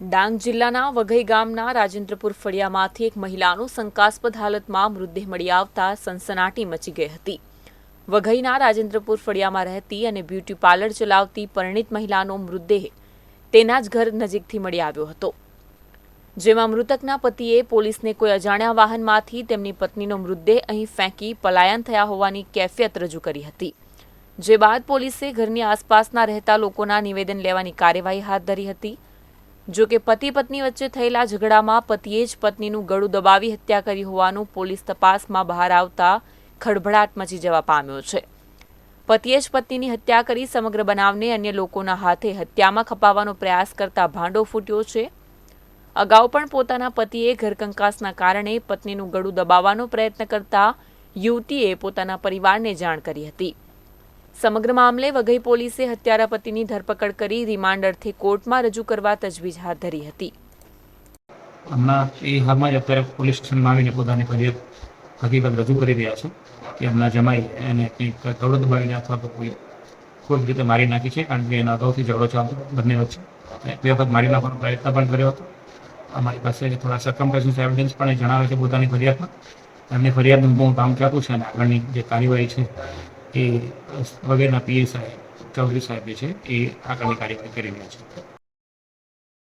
ડાંગ જિલ્લાના વઘઈ ગામના રાજેન્દ્રપુર ફળિયામાંથી એક મહિલાનું શંકાસ્પદ હાલતમાં મૃતદેહ મળી આવતા સનસનાટી મચી ગઈ હતી. વઘઈના રાજેન્દ્રપુર ફળિયામાં રહેતી અને બ્યુટી પાર્લર ચલાવતી પરિણીત મહિલાનો મૃતદેહ તેના જ ઘર નજીકથી મળી આવ્યો હતો. જેમાં મૃતકના પતિએ પોલીસને કોઈ અજાણ્યા વાહનમાંથી તેમની પત્નીનો મૃતદેહ અહીં ફેંકી પલાયન થયા હોવાની કેફિયત રજૂ કરી હતી. જે બાદ પોલીસે ઘરની આસપાસના રહેતા લોકોના નિવેદન લેવાની કાર્યવાહી હાથ ધરી હતી. જો કે પતિ પત્ની વચ્ચે થયેલા ઝઘડામાં પતિએ જ પત્નીનું ગળું દબાવી હત્યા કરી હોવાનું પોલીસ તપાસમાં બહાર આવતા ખળભળાટ મચી જવા પામ્યો છે. પતિએ જ પત્નીની હત્યા કરી સમગ્ર બનાવને અન્ય લોકોના હાથે હત્યામાં ખપાવવાનો પ્રયાસ કરતા ભાંડો ફૂટ્યો છે. અગાઉ પણ પોતાના પતિએ ઘરકંકાસના કારણે પત્નીનું ગળું દબાવવાનો પ્રયત્ન કરતા યુવતીએ પોતાના પરિવારને જાણ કરી હતી. સમગ્ર મામલે વઘઈ પોલીસે હત્યારા પતિની ધરપકડ કરી રિમાન્ડ અર્થે કોર્ટમાં રજૂ કરવા તજવીજ હાથ ધરી હતી. હમણાં એ હાલમાં જ અત્યારે પોલીસ સ્ટેશનમાં આવીને પોતાની ફરિયાદ હકીકત રજૂ કરી રહ્યા છે કે હમણાં જમાઈ એને કંઈક ગળો દબાવીને અથવા તો કોઈ કોઈ રીતે મારી નાખી છે કારણ કે એના અગાઉથી ઝઘડો ચાલતો બંને વચ્ચે. બે વખત મારી નાખવાનો પ્રયત્ન પણ કર્યો હતો. અમારી પાસે થોડા સર્કમસ્ટન્સ એવિડન્સ પણ જણાવે છે પોતાની ફરિયાદમાં. એમની ફરિયાદનું બહુ કામ ચાલુ છે અને આગળની જે કાર્યવાહી છે એ વગેરેના પીએ સાહેબ ચૌધરી સાહેબ છે એ આગળની કાર્યવાહી કરી રહ્યા છે.